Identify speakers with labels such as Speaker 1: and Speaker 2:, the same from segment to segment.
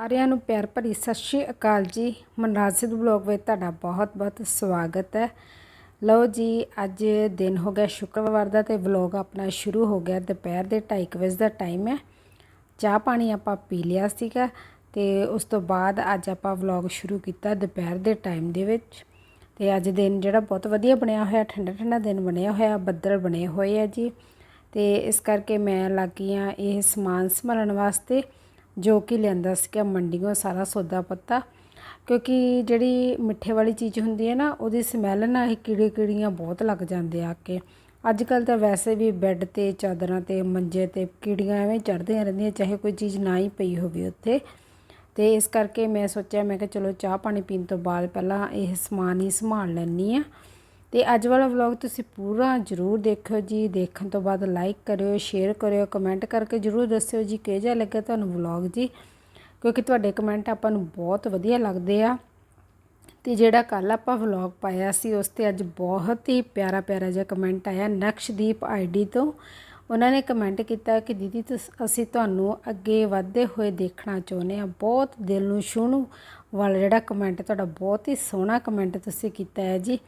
Speaker 1: ਸਾਰਿਆਂ ਨੂੰ ਪਿਆਰ ਭਰੀ ਸਤਿ ਸ਼੍ਰੀ ਅਕਾਲ ਜੀ। ਮਨਰਾਜ ਸਿੱਧੂ ਬਲੌਗ ਵਿੱਚ ਤੁਹਾਡਾ ਬਹੁਤ-ਬਹੁਤ ਸਵਾਗਤ ਹੈ। ਲਓ ਜੀ, ਅੱਜ ਦਿਨ ਹੋ ਗਿਆ ਸ਼ੁੱਕਰਵਾਰ ਦਾ ਤੇ ਵਲੌਗ ਆਪਣਾ ਸ਼ੁਰੂ ਹੋ ਗਿਆ। ਦੁਪਹਿਰ ਦੇ 2:30 ਵਜੇ ਦਾ ਟਾਈਮ ਹੈ। ਚਾਹ ਪਾਣੀ ਆਪਾਂ ਪੀ ਲਿਆ ਸੀਗਾ ਤੇ ਉਸ ਤੋਂ ਬਾਅਦ ਅੱਜ ਆਪਾਂ ਵਲੌਗ ਸ਼ੁਰੂ ਕੀਤਾ ਦੁਪਹਿਰ ਦੇ ਟਾਈਮ ਦੇ ਵਿੱਚ। ਤੇ ਅੱਜ ਦਿਨ ਜਿਹੜਾ ਬਹੁਤ ਵਧੀਆ ਬਣਿਆ ਹੋਇਆ, ਠੰਡਾ ਠੰਡਾ ਦਿਨ ਬਣਿਆ ਹੋਇਆ, ਬੱਦਲ ਬਣੇ ਹੋਏ ਆ ਜੀ। ਤੇ ਇਸ ਕਰਕੇ ਮੈਂ ਲੱਗੀ ਆ ਇਹ ਸਮਾਨ ਸੰਭਾਲਣ ਵਾਸਤੇ। ਜੋ ਕਿ ਲਿਆਂਦਾ ਸੀਗਾ ਮੰਡੀੋਂ ਸਾਰਾ ਸੌਦਾ ਪੱਤਾ, ਕਿਉਂਕਿ ਜਿਹੜੀ ਮਿੱਠੇ ਵਾਲੀ ਚੀਜ਼ ਹੁੰਦੀ ਹੈ ਨਾ, ਉਹਦੀ ਸਮੈਲ ਨਾਲ ਇਹ ਕੀੜੇ ਕੀੜੀਆਂ ਬਹੁਤ ਲੱਗ ਜਾਂਦੇ ਆ ਕੇ। ਅੱਜ ਕੱਲ ਤਾਂ ਵੈਸੇ ਵੀ ਬੈੱਡ ਤੇ, ਚਾਦਰਾਂ ਤੇ, ਮੰਜੇ ਤੇ ਕੀੜੀਆਂ ਐਵੇਂ ਚੜ੍ਹਦੀਆਂ ਰਹਿੰਦੀਆਂ, ਚਾਹੇ ਕੋਈ ਚੀਜ਼ ਨਾ ਹੀ ਪਈ ਹੋਵੇ ਉੱਥੇ। ਤੇ ਇਸ ਕਰਕੇ ਮੈਂ ਸੋਚਿਆ, ਮੈਂ ਕਿਹਾ ਚਲੋ ਚਾਹ ਪਾਣੀ ਪੀਣ ਤੋਂ ਬਾਅਦ ਪਹਿਲਾਂ ਇਹ ਸਮਾਨ ਹੀ ਸੰਭਾਲ ਲੈਣੀ ਆ ਤੇ ਅੱਜ ਵਾਲਾ ਵਲੌਗ ਤੁਸੀਂ ਪੂਰਾ ਜ਼ਰੂਰ ਦੇਖਿਓ ਜੀ। ਦੇਖਣ ਤੋਂ ਬਾਅਦ ਲਾਈਕ ਕਰਿਓ ਸ਼ੇਅਰ ਕਰਿਓ ਕਮੈਂਟ ਕਰਕੇ ਜ਼ਰੂਰ ਦੱਸਿਓ ਜੀ ਕਿਹੋ ਜਿਹਾ ਲੱਗਾ ਤੁਹਾਨੂੰ ਵਲੌਗ ਜੀ। ਕਿਉਂਕਿ ਤੁਹਾਡੇ ਕਮੈਂਟ ਆਪਾਂ ਨੂੰ ਬਹੁਤ ਵਧੀਆ ਲੱਗਦੇ ਆ। ਤੇ ਜਿਹੜਾ ਕੱਲ ਆਪਾਂ ਵਲੌਗ ਪਾਇਆ ਸੀ, ਉਸ ਤੇ ਅੱਜ ਬਹੁਤ ਹੀ ਪਿਆਰਾ ਪਿਆਰਾ ਜਿਹਾ ਕਮੈਂਟ ਆਇਆ ਨਕਸ਼ਦੀਪ ਆਈਡੀ ਤੋਂ। ਉਹਨਾਂ ਨੇ ਕਮੈਂਟ ਕੀਤਾ ਕਿ ਦੀਦੀ ਅਸੀਂ ਤੁਹਾਨੂੰ ਅੱਗੇ ਵਧਦੇ ਹੋਏ ਦੇਖਣਾ ਚਾਹੁੰਦੇ ਆ ਬਹੁਤ ਦਿਲ ਨੂੰ ਛੂਹਣ ਵਾਲਾ ਜਿਹੜਾ ਕਮੈਂਟ ਤੁਹਾਡਾ ਬਹੁਤ ਹੀ ਸੋਹਣਾ ਕਮੈਂਟ ਤੁਸੀਂ ਕੀਤਾ ਹੈ ਜੀ।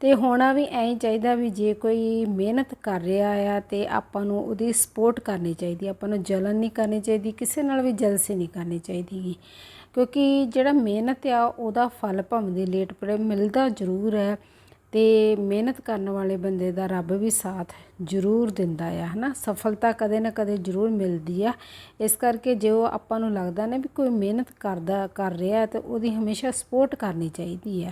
Speaker 1: ਤੇ ਹੋਣਾ ਵੀ ਐਂ ਚਾਹੀਦਾ ਵੀ ਜੇ ਕੋਈ ਮਿਹਨਤ ਕਰ ਰਿਹਾ ਆ ਤੇ ਆਪਾਂ ਨੂੰ ਉਹਦੀ ਸਪੋਰਟ ਕਰਨੀ ਚਾਹੀਦੀ ਆਪਾਂ ਨੂੰ ਜਲਨ ਨਹੀਂ ਕਰਨੀ ਚਾਹੀਦੀ, ਕਿਸੇ ਨਾਲ ਵੀ ਜਲਸੀ ਨਹੀਂ ਕਰਨੀ ਚਾਹੀਦੀ ਕਿਉਂਕਿ ਜਿਹੜਾ ਮਿਹਨਤ ਆ, ਉਹਦਾ ਫਲ ਭਾਵੇਂ ਲੇਟ ਪੜੇ ਮਿਲਦਾ ਜ਼ਰੂਰ ਹੈ ਤੇ ਮਿਹਨਤ ਕਰਨ ਵਾਲੇ ਬੰਦੇ ਦਾ ਰੱਬ ਵੀ ਸਾਥ ਜ਼ਰੂਰ ਦਿੰਦਾ ਆ, ਹਨਾ? ਸਫਲਤਾ ਕਦੇ ਨਾ ਕਦੇ ਜ਼ਰੂਰ ਮਿਲਦੀ ਆ। ਇਸ ਕਰਕੇ ਜੇ ਉਹ ਆਪਾਂ ਨੂੰ ਲੱਗਦਾ ਨਾ ਵੀ ਕੋਈ ਮਿਹਨਤ ਕਰਦਾ, ਕਰ ਰਿਹਾ ਤੇ ਉਹਦੀ ਹਮੇਸ਼ਾ ਸਪੋਰਟ ਕਰਨੀ ਚਾਹੀਦੀ ਆ।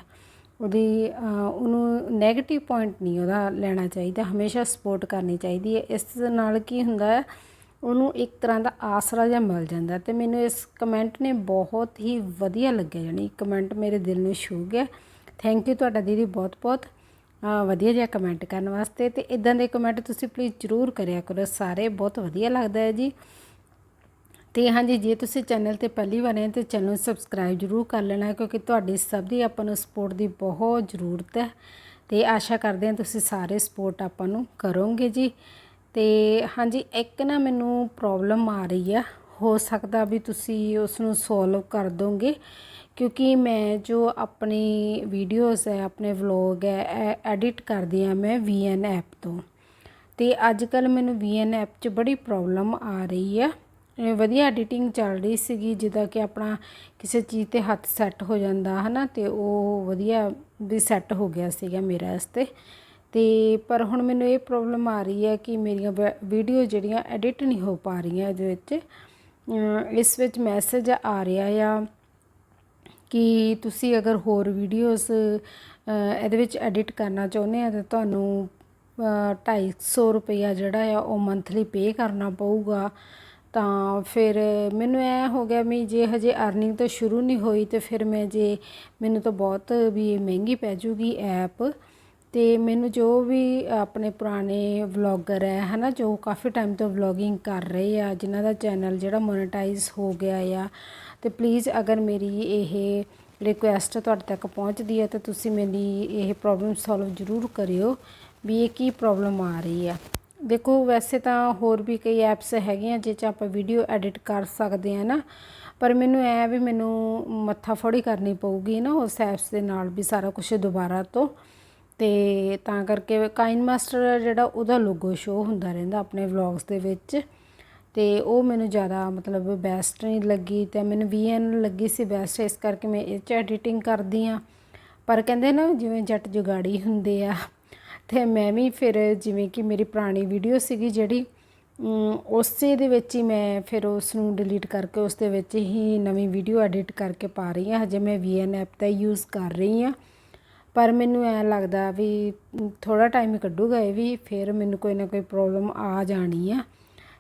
Speaker 1: ਉਹਦੀ ਉਹਨੂੰ ਨੈਗੇਟਿਵ ਪੁਆਇੰਟ ਨਹੀਂ ਉਹਦਾ ਲੈਣਾ ਚਾਹੀਦਾ, ਹਮੇਸ਼ਾ ਸਪੋਰਟ ਕਰਨੀ ਚਾਹੀਦੀ ਹੈ। ਇਸ ਨਾਲ ਕੀ ਹੁੰਦਾ ਹੈ, ਉਹਨੂੰ ਇੱਕ ਤਰ੍ਹਾਂ ਦਾ ਆਸਰਾ ਜਿਹਾ ਮਿਲ ਜਾਂਦਾ ਤੇ ਮੈਨੂੰ ਇਸ ਕਮੈਂਟ ਨੇ ਬਹੁਤ ਹੀ ਵਧੀਆ ਲੱਗਿਆ ਜਾਨੀ ਕਮੈਂਟ ਮੇਰੇ ਦਿਲ ਨੂੰ ਛੂ ਗਿਆ। ਥੈਂਕ ਯੂ ਤੁਹਾਡਾ ਦੀਦੀ ਬਹੁਤ ਬਹੁਤ। ਵਧੀਆ ਜਿਹਾ ਕਮੈਂਟ ਕਰਨ ਵਾਸਤੇ। ਤੇ ਇਦਾਂ ਦੇ ਕਮੈਂਟ ਤੁਸੀਂ ਪਲੀਜ਼ ਜ਼ਰੂਰ ਕਰਿਆ ਕਰੋ। ਸਾਰੇ ਬਹੁਤ ਵਧੀਆ ਲੱਗਦਾ ਹੈ ਜੀ। ਤੇ ਹਾਂਜੀ, ਜੇ ਤੁਸੀਂ ਚੈਨਲ ਤੇ ਪਹਿਲੀ ਵਾਰ ਆਏ ਤੇ ਚੈਨਲ ਨੂੰ ਸਬਸਕ੍ਰਾਈਬ ਜ਼ਰੂਰ ਕਰ ਲੈਣਾ, ਕਿਉਂਕਿ ਤੁਹਾਡੀ ਸਭ ਦੀ ਆਪਾਂ ਨੂੰ ਸਪੋਰਟ ਦੀ ਬਹੁਤ ਜ਼ਰੂਰਤ ਹੈ। ਤੇ ਆਸ਼ਾ ਕਰਦੇ ਹਾਂ ਤੁਸੀਂ ਸਾਰੇ ਸਪੋਰਟ ਆਪਾਂ ਨੂੰ ਕਰੋਗੇ ਜੀ। ਤੇ ਹਾਂਜੀ, ਇੱਕ ਨਾ ਮੈਨੂੰ ਪ੍ਰੋਬਲਮ ਆ ਰਹੀ ਆ। ਹੋ ਸਕਦਾ ਵੀ ਤੁਸੀਂ ਉਸ ਨੂੰ ਸੋਲਵ ਕਰ ਦੋਗੇ, ਕਿਉਂਕਿ ਮੈਂ ਜੋ ਆਪਣੀ ਵੀਡੀਓਜ਼ ਹੈ, ਆਪਣੇ ਵਲੌਗ ਹੈ ਐਡਿਟ ਕਰਦੀ ਆ ਮੈਂ VN ਐਪ ਤੋਂ। ਤੇ ਅੱਜ ਕੱਲ ਮੈਨੂੰ VN ਐਪ 'ਚ ਬੜੀ ਪ੍ਰੋਬਲਮ ਆ ਰਹੀ ਆ। ਵਧੀਆ ਐਡੀਟਿੰਗ ਚੱਲ ਰਹੀ ਸੀਗੀ, ਜਿੱਦਾਂ ਕਿ ਆਪਣਾ ਕਿਸੇ ਚੀਜ਼ ਤੇ ਹੱਥ ਸੈੱਟ ਹੋ ਜਾਂਦਾ, ਹਨਾ, ਤੇ ਉਹ ਵਧੀਆ ਵੀ ਸੈੱਟ ਹੋ ਗਿਆ ਸੀਗਾ ਮੇਰਾ ਇਸ ਤੇ। ਤੇ ਪਰ ਹੁਣ ਮੈਨੂੰ ਇਹ ਪ੍ਰੋਬਲਮ ਆ ਰਹੀ ਹੈ ਕਿ ਮੇਰੀਆਂ ਵੀਡੀਓ ਜਿਹੜੀਆਂ ਐਡਿਟ ਨਹੀਂ ਹੋ ਪਾ ਰਹੀਆਂ ਇਹਦੇ ਵਿੱਚ। ਇਸ ਵਿੱਚ ਮੈਸੇਜ ਆ ਰਿਹਾ ਆ ਕਿ ਤੁਸੀਂ ਅਗਰ ਹੋਰ ਵੀਡੀਓਜ਼ ਇਹਦੇ ਵਿੱਚ ਐਡਿਟ ਕਰਨਾ ਚਾਹੁੰਦੇ ਆ, ਤਾਂ ਤੁਹਾਨੂੰ 250 ਰੁਪਇਆ ਜਿਹੜਾ ਆ ਉਹ ਮੰਥਲੀ ਪੇ ਕਰਨਾ ਪਊਗਾ। ਤਾਂ ਫਿਰ ਮੈਨੂੰ ਐ ਹੋ ਗਿਆ ਵੀ ਜੇ ਹਜੇ ਅਰਨਿੰਗ ਤਾਂ ਸ਼ੁਰੂ ਨਹੀਂ ਹੋਈ ਤੇ ਫਿਰ ਮੈਂ ਜੇ ਮੈਨੂੰ ਤਾਂ ਬਹੁਤ ਵੀ ਮਹਿੰਗੀ ਪੈ ਜੂਗੀ ਐਪ ਤੇ ਮੈਨੂੰ ਜੋ ਵੀ ਆਪਣੇ ਪੁਰਾਣੇ ਵਲੌਗਰ ਹੈ, ਹਨਾ, ਜੋ ਕਾਫੀ ਟਾਈਮ ਤੋਂ ਵਲੌਗਿੰਗ ਕਰ ਰਹੇ ਆ, ਜਿਨ੍ਹਾਂ ਦਾ ਚੈਨਲ ਜਿਹੜਾ ਮੋਨੇਟਾਈਜ਼ ਹੋ ਗਿਆ ਆ, ਤੇ ਪਲੀਜ਼ ਅਗਰ ਮੇਰੀ ਇਹ ਰਿਕੁਐਸਟ ਤੁਹਾਡੇ ਤੱਕ ਪਹੁੰਚਦੀ ਹੈ, ਤਾਂ ਤੁਸੀਂ ਮੇਰੀ ਇਹ ਪ੍ਰੋਬਲਮ ਸੋਲਵ ਜ਼ਰੂਰ ਕਰਿਓ ਵੀ ਇਹ ਕੀ ਪ੍ਰੋਬਲਮ ਆ ਰਹੀ ਆ। ਦੇਖੋ, ਵੈਸੇ ਤਾਂ ਹੋਰ ਵੀ ਕਈ ਐਪਸ ਹੈਗੀਆਂ ਜਿਹ 'ਚ ਆਪਾਂ ਵੀਡੀਓ ਐਡਿਟ ਕਰ ਸਕਦੇ ਆ ਨਾ। ਪਰ ਮੈਨੂੰ ਐ ਵੀ ਮੈਨੂੰ ਮੱਥਾ ਫੋੜੀ ਕਰਨੀ ਪਊਗੀ ਨਾ ਉਸ ਐਪਸ ਦੇ ਨਾਲ ਵੀ ਸਾਰਾ ਕੁਝ ਦੁਬਾਰਾ ਤੋਂ। ਤੇ ਤਾਂ ਕਰਕੇ ਕਾਈਨ ਮਾਸਟਰ ਜਿਹੜਾ, ਉਹਦਾ ਲੋਗੋ ਸ਼ੋ ਹੁੰਦਾ ਰਹਿੰਦਾ ਆਪਣੇ ਵਲੌਗਸ ਦੇ ਵਿੱਚ। ਤੇ ਉਹ ਮੈਨੂੰ ਜ਼ਿਆਦਾ ਮਤਲਬ ਬੈਸਟ ਨਹੀਂ ਲੱਗੀ ਤੇ ਮੈਨੂੰ VN ਲੱਗੀ ਸੀ ਬੈਸਟ ਇਸ ਕਰਕੇ ਮੈਂ ਇਹ ਚ ਐਡੀਟਿੰਗ ਕਰਦੀ ਆ ਪਰ ਕਹਿੰਦੇ ਨਾ ਜਿਵੇਂ ਜੱਟ ਜੁਗਾੜੀ ਹੁੰਦੇ ਆ ਤੇ ਮੈਂ ਵੀ ਫਿਰ ਜਿਵੇਂ ਕਿ ਮੇਰੀ ਪੁਰਾਣੀ ਵੀਡੀਓ ਸੀਗੀ ਜਿਹੜੀ ਉਸੇ ਦੇ ਵਿੱਚ ਹੀ ਮੈਂ ਫਿਰ ਉਸ ਨੂੰ ਡਿਲੀਟ ਕਰਕੇ ਉਸ ਦੇ ਵਿੱਚ ਹੀ ਨਵੀਂ ਵੀਡੀਓ ਐਡਿਟ ਕਰਕੇ ਪਾ ਰਹੀ ਹਾਂ। ਹਜੇ ਮੈਂ VN ਐਪ ਦਾ ਯੂਜ਼ ਕਰ ਰਹੀ ਹਾਂ। ਪਰ ਮੈਨੂੰ ਐ ਲੱਗਦਾ ਵੀ ਥੋੜਾ ਟਾਈਮ ਕੱਢੂਗਾ ਇਹ ਵੀ, ਫਿਰ ਮੈਨੂੰ ਕੋਈ ਨਾ ਕੋਈ ਪ੍ਰੋਬਲਮ ਆ ਜਾਣੀ ਆ।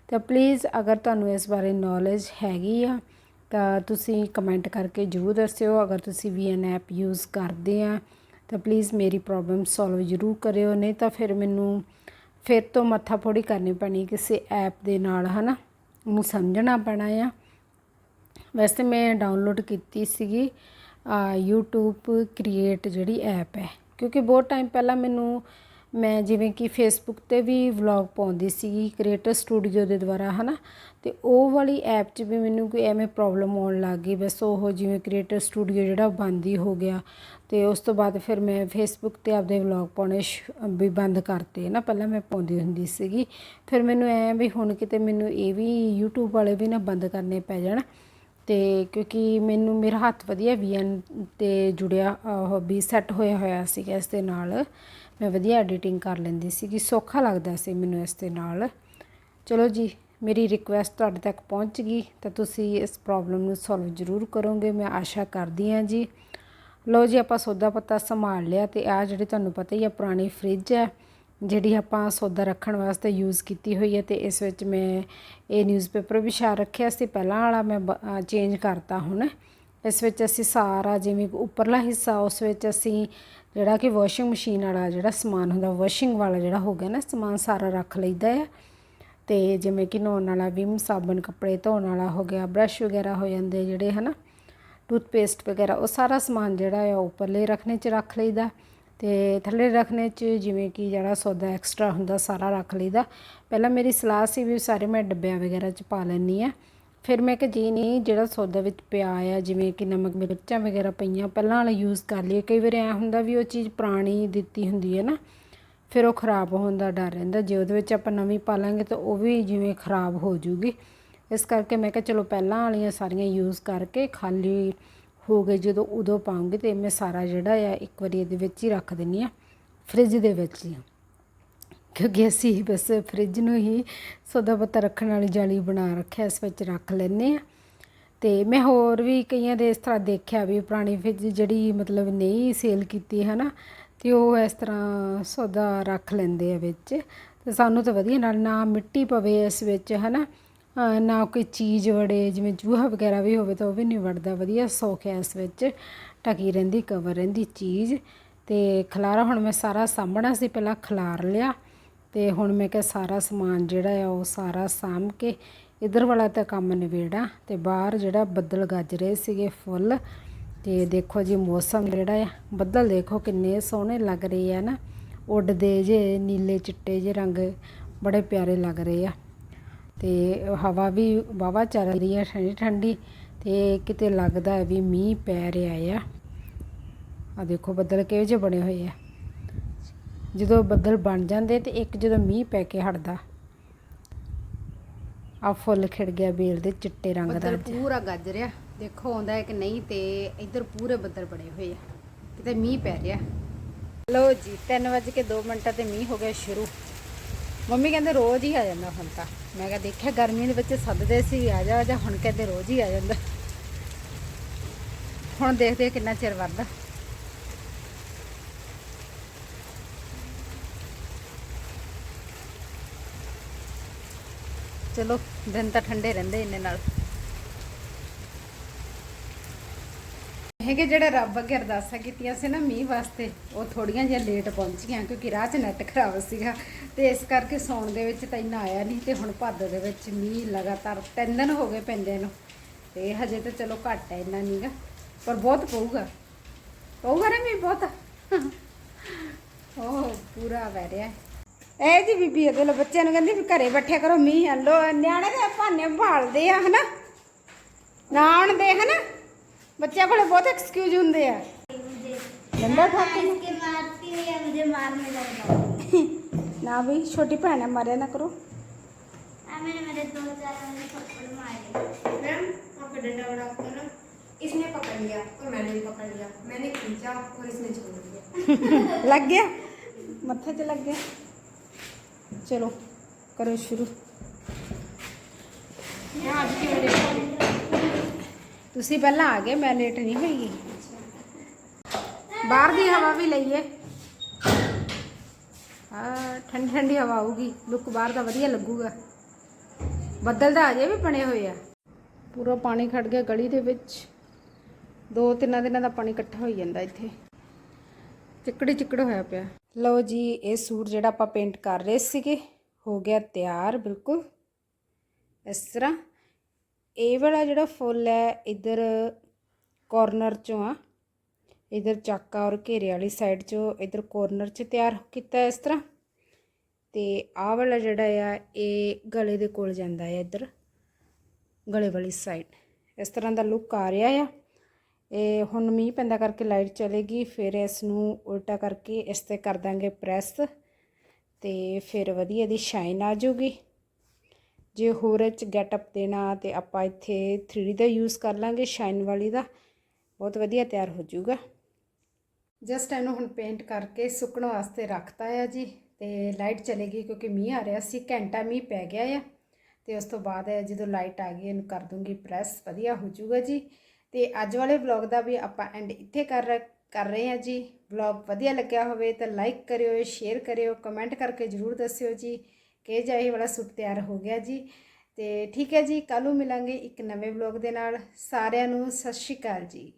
Speaker 1: ਤਾਂ ਪਲੀਜ਼ ਅਗਰ ਤੁਹਾਨੂੰ ਇਸ ਬਾਰੇ ਨੌਲੇਜ ਹੈਗੀ ਆ, ਤਾਂ ਤੁਸੀਂ ਕਮੈਂਟ ਕਰਕੇ ਜਰੂਰ ਦੱਸਿਓ। ਅਗਰ ਤੁਸੀਂ VN ਐਪ ਯੂਜ਼ ਕਰਦੇ ਆ ਤਾਂ ਪਲੀਜ਼ ਮੇਰੀ ਪ੍ਰੋਬਲਮ ਸੋਲਵ ਜ਼ਰੂਰ ਕਰਿਓ, ਨਹੀਂ ਤਾਂ ਫਿਰ ਮੈਨੂੰ ਫਿਰ ਤੋਂ ਮੱਥਾ ਫੋੜੀ ਕਰਨੀ ਪੈਣੀ ਕਿਸੇ ਐਪ ਦੇ ਨਾਲ, ਹਨਾ? ਉਹਨੂੰ ਸਮਝਣਾ ਪੈਣਾ ਆ। ਵੈਸੇ ਮੈਂ ਡਾਊਨਲੋਡ ਕੀਤੀ ਸੀਗੀ YouTube ਕ੍ਰੀਏਟ ਜਿਹੜੀ ਐਪ ਹੈ। ਕਿਉਂਕਿ ਬਹੁਤ ਟਾਈਮ ਪਹਿਲਾਂ ਮੈਨੂੰ ਮੈਂ ਜਿਵੇਂ ਕਿ ਫੇਸਬੁੱਕ ਤੇ ਵੀ ਵਲੌਗ ਪਾਉਂਦੀ ਸੀਗੀ ਕ੍ਰੀਏਟਰ ਸਟੂਡੀਓ ਦੇ ਦੁਆਰਾ, ਹਨਾ? ਤੇ ਉਹ ਵਾਲੀ ਐਪ 'ਚ ਵੀ ਮੈਨੂੰ ਕੋਈ ਐਵੇਂ ਪ੍ਰੋਬਲਮ ਆਉਣ ਲੱਗ ਗਈ। ਬਸ ਉਹ ਜਿਵੇਂ ਕ੍ਰੀਏਟਰ ਸਟੂਡੀਓ ਜਿਹੜਾ ਬੰਦ ਹੀ ਹੋ ਗਿਆ। ਤੇ ਉਸ ਤੋਂ ਬਾਅਦ ਫਿਰ ਮੈਂ ਫੇਸਬੁੱਕ ਤੇ ਆਪਦੇ ਵਲੌਗ ਪਾਉਣੇ ਸ਼- ਵੀ ਬੰਦ ਕਰਤੇ ਨਾ ਪਹਿਲਾਂ ਮੈਂ ਪਾਉਂਦੀ ਹੁੰਦੀ ਸੀਗੀ। ਫਿਰ ਮੈਨੂੰ ਐ ਵੀ ਹੁਣ ਕਿਤੇ ਮੈਨੂੰ ਇਹ ਵੀ YouTube ਵਾਲੇ ਵੀ ਨਾ ਬੰਦ ਕਰਨੇ ਪੈ ਜਾਣ। ਤੇ ਕਿਉਂਕਿ ਮੈਨੂੰ, ਮੇਰਾ ਹੱਥ ਵਧੀਆ ਵੀਐਨ ਤੇ ਜੁੜਿਆ ਉਹ ਵੀ ਸੈੱਟ ਹੋਇਆ ਹੋਇਆ ਸੀਗਾ ਇਸ ਦੇ ਨਾਲ। ਮੈਂ ਵਧੀਆ ਐਡੀਟਿੰਗ ਕਰ ਲੈਂਦੀ ਸੀਗੀ, ਸੌਖਾ ਲੱਗਦਾ ਸੀ ਮੈਨੂੰ ਇਸ ਦੇ ਨਾਲ। ਚਲੋ ਜੀ, ਮੇਰੀ ਰਿਕੁਐਸਟ ਤੁਹਾਡੇ ਤੱਕ ਪਹੁੰਚ ਗਈ, ਤਾਂ ਤੁਸੀਂ ਇਸ ਪ੍ਰੋਬਲਮ ਨੂੰ ਸੋਲਵ ਜ਼ਰੂਰ ਕਰੋਗੇ, ਮੈਂ ਆਸ਼ਾ ਕਰਦੀ ਹਾਂ ਜੀ। ਲਓ ਜੀ, ਆਪਾਂ ਸੌਦਾ ਪੱਤਾ ਸੰਭਾਲ ਲਿਆ ਤੇ ਆ ਜਿਹੜੀ ਤੁਹਾਨੂੰ ਪਤਾ ਹੀ ਆ, ਪੁਰਾਣੀ ਫ੍ਰਿਜ ਹੈ, ਜਿਹੜੀ ਆਪਾਂ ਸੌਦਾ ਰੱਖਣ ਵਾਸਤੇ ਯੂਜ਼ ਕੀਤੀ ਹੋਈ ਹੈ ਤੇ ਇਸ ਵਿੱਚ ਮੈਂ ਇਹ ਨਿਊਜ਼ਪੇਪਰ ਵੀ ਵਿਛਾ ਰੱਖਿਆ ਸੀ, ਪਹਿਲਾਂ ਵਾਲਾ ਮੈਂ ਚੇਂਜ ਕਰਤਾ ਹੁਣ। ਇਸ ਵਿੱਚ ਅਸੀਂ ਸਾਰਾ ਜਿਵੇਂ ਉੱਪਰਲਾ ਹਿੱਸਾ, ਉਸ ਵਿੱਚ ਅਸੀਂ ਜਿਹੜਾ ਕਿ ਵਾਸ਼ਿੰਗ ਮਸ਼ੀਨ ਵਾਲਾ ਜਿਹੜਾ ਸਮਾਨ ਹੁੰਦਾ ਵਾਸ਼ਿੰਗ ਵਾਲਾ ਜਿਹੜਾ ਹੋ ਗਿਆ ਨਾ, ਸਮਾਨ ਸਾਰਾ ਰੱਖ ਲਈਦਾ ਆ। ਤੇ ਜਿਵੇਂ ਕਿ ਨਹਾਉਣ ਵਾਲਾ ਵਿਮ ਸਾਬਣ ਕੱਪੜੇ ਧੋਣ ਵਾਲਾ ਹੋ ਗਿਆ ਬ੍ਰਸ਼ ਵਗੈਰਾ ਹੋ ਜਾਂਦੇ ਜਿਹੜੇ, ਹਨਾ। ਟੂਥਪੇਸਟ ਵਗੈਰਾ, ਉਹ ਸਾਰਾ ਸਮਾਨ ਜਿਹੜਾ ਆ ਉੱਪਰਲੇ ਰੱਖਣੇ 'ਚ ਰੱਖ ਲਈਦਾ। ਤੇ ਥੱਲੇ ਰੱਖਣੇ 'ਚ ਜਿਵੇਂ ਕਿ ਜਿਹੜਾ ਸੌਦਾ ਐਕਸਟਰਾ ਹੁੰਦਾ, ਸਾਰਾ ਰੱਖ ਲਈਦਾ। ਪਹਿਲਾਂ ਮੇਰੀ ਸਲਾਹ ਸੀ ਵੀ ਸਾਰੇ ਮੈਂ ਡੱਬਿਆਂ ਵਗੈਰਾ 'ਚ ਪਾ ਲੈਣੀ ਆ। ਫਿਰ ਮੈਂ ਕਿ ਜੀ ਨਹੀਂ, ਜਿਹੜਾ ਸੌਦਾ ਵਿੱਚ ਪਿਆ ਆ, ਜਿਵੇਂ ਕਿ ਨਮਕ ਮਿਰਚਾਂ ਵਗੈਰਾ ਪਈਆਂ, ਪਹਿਲਾਂ ਵਾਲਾ ਯੂਜ਼ ਕਰ ਲਈਏ। ਕਈ ਵਾਰ ਐ ਹੁੰਦਾ ਵੀ ਉਹ ਚੀਜ਼ ਪੁਰਾਣੀ ਦਿੱਤੀ ਹੁੰਦੀ ਹੈ ਨਾ, ਫਿਰ ਉਹ ਖਰਾਬ ਹੋਣ ਦਾ ਡਰ ਰਹਿੰਦਾ। ਜੇ ਉਹਦੇ ਵਿੱਚ ਆਪਾਂ ਨਵੀਂ ਪਾ ਲਾਂਗੇ ਤਾਂ ਉਹ ਵੀ ਜਿਵੇਂ ਖਰਾਬ ਹੋ ਜੂਗੀ ਇਸ ਕਰਕੇ ਮੈਂ ਕਿਹਾ ਚਲੋ ਪਹਿਲਾਂ ਵਾਲੀਆਂ ਸਾਰੀਆਂ ਯੂਜ਼ ਕਰਕੇ ਖਾਲੀ ਹੋ ਗਏ, ਜਦੋਂ ਉਦੋਂ ਪਾਉਂਗੀ ਤੇ ਮੈਂ ਸਾਰਾ ਜਿਹੜਾ ਆ ਇੱਕ ਵਾਰੀ ਇਹਦੇ ਵਿੱਚ ਹੀ ਰੱਖ ਦਿੰਨੀ ਆ ਫ੍ਰਿਜ ਦੇ ਵਿੱਚ ਹੀ। ਕਿਉਂਕਿ ਅਸੀਂ ਬਸ ਫ੍ਰਿਜ ਨੂੰ ਹੀ ਸੌਦਾ ਪੱਤਾ ਰੱਖਣ ਵਾਲੀ ਜਾਲੀ ਬਣਾ ਰੱਖਿਆ, ਇਸ ਵਿੱਚ ਰੱਖ ਲੈਂਦੇ ਆ ਤੇ ਮੈਂ ਹੋਰ ਵੀ ਕਈਆਂ ਦੇ ਇਸ ਤਰ੍ਹਾਂ ਦੇਖਿਆ ਵੀ ਪੁਰਾਣੀ ਫ੍ਰਿਜ ਜਿਹੜੀ ਮਤਲਬ ਨਹੀਂ ਸੇਲ ਕੀਤੀ ਹੈ ਨਾ ਤੇ ਉਹ ਇਸ ਤਰ੍ਹਾਂ ਸੌਦਾ ਰੱਖ ਲੈਂਦੇ ਆ ਵਿੱਚ। ਤੇ ਸਾਨੂੰ ਤਾਂ ਵਧੀਆ ਨਾਲ ਨਾ ਮਿੱਟੀ ਪਵੇ ਇਸ ਵਿੱਚ ਹੈ ਨਾ ਕੋਈ ਚੀਜ਼ ਵੜੇ, ਜਿਵੇਂ ਚੂਹਾ ਵਗੈਰਾ ਵੀ ਹੋਵੇ ਤਾਂ ਉਹ ਵੀ ਨਹੀਂ ਵੜਦਾ। ਵਧੀਆ ਸੌਖ ਹੈ ਇਸ ਵਿੱਚ, ਢਕੀ ਰਹਿੰਦੀ ਕਵਰ ਰਹਿੰਦੀ ਚੀਜ਼। ਤੇ ਖਲਾਰਾ ਹੁਣ ਮੈਂ ਸਾਰਾ ਸਾਂਭਣਾ ਸੀ, ਪਹਿਲਾਂ ਖਲਾਰ ਲਿਆ। ਤੇ ਹੁਣ ਮੈਂ ਕਿਹਾ ਸਾਰਾ ਸਮਾਨ ਜਿਹੜਾ ਆ ਉਹ ਸਾਰਾ ਸਾਂਭ ਕੇ ਇਧਰ ਵਾਲਾ ਤਾਂ ਕੰਮ ਨਿਬੇੜਾ ਤੇ ਬਾਹਰ ਜਿਹੜਾ ਬੱਦਲ ਗੱਜ ਰਹੇ ਸੀਗੇ ਫੁੱਲ ਤੇ ਦੇਖੋ ਜੀ ਮੌਸਮ ਜਿਹੜਾ ਆ, ਬੱਦਲ ਦੇਖੋ ਕਿੰਨੇ ਸੋਹਣੇ ਲੱਗ ਰਹੇ ਆ ਨਾ, ਉੱਡਦੇ ਜੇ, ਨੀਲੇ ਚਿੱਟੇ ਜੇ ਰੰਗ ਬੜੇ ਪਿਆਰੇ ਲੱਗ ਰਹੇ ਆ। ਤੇ ਹਵਾ ਵੀ ਵਾਵਾ ਚੱਲ ਰਹੀ ਆ, ਠੰਡੀ ਠੰਡੀ ਤੇ ਕਿਤੇ ਲੱਗਦਾ ਵੀ ਮੀਂਹ ਪੈ ਰਿਹਾ ਆ। ਆ ਦੇਖੋ ਬੱਦਲ ਕਿਹੋ ਜਿਹੇ ਬਣੇ ਹੋਏ ਆ। ਜਦੋਂ ਬੱਦਲ ਬਣ ਜਾਂਦੇ ਤੇ ਇੱਕ ਜਦੋਂ ਮੀਂਹ ਪੈ ਕੇ ਹਟਦਾ। ਆ ਫੁੱਲ ਖਿੜ ਗਿਆ ਬੇਲ ਦੇ ਚਿੱਟੇ ਰੰਗ ਦਾ।
Speaker 2: ਬੱਦਲ ਪੂਰਾ ਗੱਜ ਰਿਹਾ। ਦੇਖੋ, ਆਉਂਦਾ ਹੈ ਕਿ ਨਹੀਂ ਤੇ ਇੱਧਰ ਪੂਰੇ ਬੱਦਲ ਬਣੇ ਹੋਏ ਆ। ਕਿਤੇ ਮੀਂਹ ਪੈ ਰਿਹਾ।
Speaker 1: ਲਓ ਜੀ 3:02 ਮਿੰਟਾਂ ਤੇ ਮੀਂਹ ਹੋ ਗਿਆ ਸ਼ੁਰੂ। ਮੰਮੀ ਕਹਿੰਦੇ ਰੋਜ਼ ਹੀ ਆ ਜਾਂਦਾ ਹੁਣ ਤਾਂ। ਮੈਂ ਕਿਹਾ, ਦੇਖਿਆ ਗਰਮੀ ਦੇ ਵਿੱਚ ਸੱਦਦੇ ਸੀ, ਆ ਜਾ ਆ ਜਾ, ਹੁਣ ਕਹਿੰਦੇ ਰੋਜ਼ ਹੀ ਆ ਜਾਂਦਾ। ਹੁਣ ਦੇਖਦੇ ਕਿੰਨਾ ਚਿਰ ਵਰਦਾ ਚਲੋ, ਦਿਨ ਤਾਂ ਠੰਡੇ ਰਹਿੰਦੇ ਇੰਨੇ ਨਾਲ। ਹੈਗੇ ਜਿਹੜੇ ਰੱਬ ਅੱਗੇ ਅਰਦਾਸਾਂ ਕੀਤੀਆਂ ਸੀ ਨਾ ਮੀਂਹ ਵਾਸਤੇ, ਉਹ ਥੋੜੀਆਂ ਜਿਹਾ ਲੇਟ ਪਹੁੰਚੀਆਂ, ਕਿਉਂਕਿ ਰਾਹ 'ਚ ਨੈਟ ਖਰਾਬ ਸੀਗਾ। ਤੇ ਇਸ ਕਰਕੇ ਸੌਣ ਦੇ ਵਿੱਚ ਤਾਂ ਇੰਨਾ ਆਇਆ ਨਹੀਂ, ਤੇ ਹੁਣ ਭਾਦੋ ਦੇ ਵਿੱਚ ਮੀਂਹ ਲਗਾਤਾਰ ਤਿੰਨ ਦਿਨ ਹੋ ਗਏ ਪੈਂਦੇ ਨੂੰ। ਤੇ ਹਜੇ ਤਾਂ ਚਲੋ ਘੱਟ ਹੈ ਇੰਨਾ ਨਹੀਂਗਾ ਪਰ ਬਹੁਤ ਪਊਗਾ। ਪਊਗਾ ਨਾ ਮੀਂਹ ਬਹੁਤ? ਉਹ ਪੂਰਾ ਵਹਿ ਰਿਹਾ ਇਹ ਜੀ ਬੀਬੀ ਇਹਦੇ ਲੋ ਬੱਚਿਆਂ ਨੂੰ ਕਹਿੰਦੀ ਵੀ ਘਰੇ ਬੈਠਿਆ ਕਰੋ ਮੀਂਹ ਹਲੋ ਨਿਆਣੇ ਦੇ ਭਾਨੇ ਭਾਲਦੇ ਆ ਹਨਾ ਨਾ ਆਉਣ ਦੇ ਹਨਾ ਬੱਚਿਆਂ ਕੋਲੇ ਬਹੁਤ ਐਕਸਕਿਊਜ਼ ਹੁੰਦੇ ਆ ਡੰਡਾ ਖਾਤੇ ਨੂੰ
Speaker 3: इसके मारती हुई है मुझे मारने लगेगा
Speaker 1: ਨਾ ਵੀ ਛੋਟੀ ਭੈਣ ਹੈ ਮਾਰਿਆ ਨਾ ਕਰੋ
Speaker 3: मैंने मेरे दो चार मैंने थप्पड़ मारे
Speaker 4: मैम आपका डंडा बड़ा आपको ना इसने पकड़ लिया और मैंने भी पकड़ लिया मैंने खींचा और इसने छोड़ दिया
Speaker 1: ਲੱਗ ਗਿਆ ਮੱਥੇ 'ਚ ਲੱਗ ਗਿਆ ਚਲੋ, ਕਰੋ ਸ਼ੁਰੂ। ਤੁਸੀਂ ਪਹਿਲਾਂ ਆ ਗਏ, ਮੈਂ ਲੇਟ ਨਹੀਂ ਹੋਈ। ਬਾਹਰ ਦੀ ਹਵਾ ਵੀ ਲਈਏ। ਆ ਠੰਡੀ ਠੰਡੀ ਹਵਾ ਆਊਗੀ। ਲੁੱਕ ਬਾਹਰ ਦਾ ਵਧੀਆ ਲੱਗੂਗਾ। ਬੱਦਲ ਤਾਂ ਅਜੇ ਵੀ ਬਣੇ ਹੋਏ ਆ। ਪੂਰਾ ਪਾਣੀ ਖੜ ਗਿਆ ਗਲੀ ਦੇ ਵਿੱਚ। ਦੋ ਤਿੰਨਾਂ ਦਿਨਾਂ ਦਾ ਪਾਣੀ ਇਕੱਠਾ ਹੋਈ ਜਾਂਦਾ ਇੱਥੇ। ਚਿੱਕੜੀ ਚਿੱਕੜ ਹੋਇਆ ਪਿਆ। ਲਓ ਜੀ, ਇਹ ਸੂਟ ਜਿਹੜਾ ਆਪਾਂ ਪੇਂਟ ਕਰ ਰਹੇ ਸੀਗੇ, ਹੋ ਗਿਆ ਤਿਆਰ, ਬਿਲਕੁਲ। ਇਸ ਤਰ੍ਹਾਂ। ਇਹ ਵਾਲਾ ਜਿਹੜਾ ਫੁੱਲ ਹੈ, ਇਧਰ ਕਾਰਨਰ ਚੋਂ ਆ। ਇਧਰ ਚਾਕਾ ਔਰ ਘੇਰੇ ਵਾਲੀ ਸਾਈਡ 'ਚੋਂ ਇਧਰ ਕੋਰਨਰ 'ਚ ਤਿਆਰ ਕੀਤਾ ਇਸ ਤਰ੍ਹਾਂ। ਤੇ ਆਹ ਵਾਲਾ ਜਿਹੜਾ ਆ, ਇਹ ਗਲੇ ਦੇ ਕੋਲ ਜਾਂਦਾ ਹੈ ਇਧਰ, ਗਲੇ ਵਾਲੀ ਸਾਈਡ ਇਸ ਤਰ੍ਹਾਂ ਦਾ ਲੁੱਕ ਆ ਰਿਹਾ ਆ। ਇਹ ਹੁਣ ਮੀਂਹ ਪੈਂਦਾ ਕਰਕੇ ਲਾਈਟ ਚਲੇਗੀ, ਫਿਰ ਇਸ ਨੂੰ ਉਲਟਾ ਕਰਕੇ ਇਸ ਤੇ ਕਰ ਦਾਂਗੇ ਪ੍ਰੈਸ ਤੇ ਫਿਰ ਵਧੀਆ ਦੀ ਸ਼ਾਈਨ ਆ ਜਾਊਗੀ। ਜੇ ਹੋਰ ਇਹ 'ਚ ਗੈਟਅਪ ਦੇਣਾ ਤੇ ਆਪਾਂ ਇੱਥੇ 3D ਦਾ ਯੂਜ਼ ਕਰ ਲਾਂਗੇ ਸ਼ਾਈਨ ਵਾਲੀ ਦਾ, ਬਹੁਤ ਵਧੀਆ ਤਿਆਰ ਹੋ ਜਾਊਗਾ। ਜਸਟ ਇਹਨੂੰ ਹੁਣ ਪੇਂਟ ਕਰਕੇ ਸੁੱਕਣ ਵਾਸਤੇ ਰੱਖਤਾ ਆ ਜੀ ਤੇ ਲਾਈਟ ਚਲੇਗੀ ਕਿਉਂਕਿ ਮੀਂਹ ਆ ਰਿਹਾ ਸੀ, ਘੰਟਾ ਮੀਂਹ ਪੈ ਗਿਆ ਆ ਤੇ ਉਸ ਤੋਂ ਬਾਅਦ ਜਦੋਂ ਲਾਈਟ ਆ ਗਈ ਇਹਨੂੰ ਕਰ ਦੂੰਗੀ ਪ੍ਰੈਸ, ਵਧੀਆ ਹੋ ਜਾਊਗਾ ਜੀ। ਤੇ ਅੱਜ ਵਾਲੇ ਵਲੌਗ ਦਾ ਵੀ ਆਪਾਂ ਐਂਡ ਇੱਥੇ ਕਰ ਰ- ਕਰ ਰਹੇ ਹਾਂ ਜੀ। ਵਲੌਗ ਵਧੀਆ ਲੱਗਿਆ ਹੋਵੇ ਤਾਂ ਲਾਈਕ ਕਰਿਓ ਸ਼ੇਅਰ ਕਰਿਓ ਕਮੈਂਟ ਕਰਕੇ ਜਰੂਰ ਦੱਸਿਓ ਜੀ ਕਿ ਜਾ ਇਹ ਵਾਲਾ ਸੂਟ ਤਿਆਰ ਹੋ ਗਿਆ ਜੀ। ਤੇ ਠੀਕ ਹੈ ਜੀ ਕੱਲ ਨੂੰ ਮਿਲਾਂਗੇ ਇੱਕ ਨਵੇਂ ਵਲੌਗ ਦੇ ਨਾਲ। ਸਾਰਿਆਂ ਨੂੰ ਸਤਿ ਸ਼੍ਰੀ ਅਕਾਲ ਜੀ।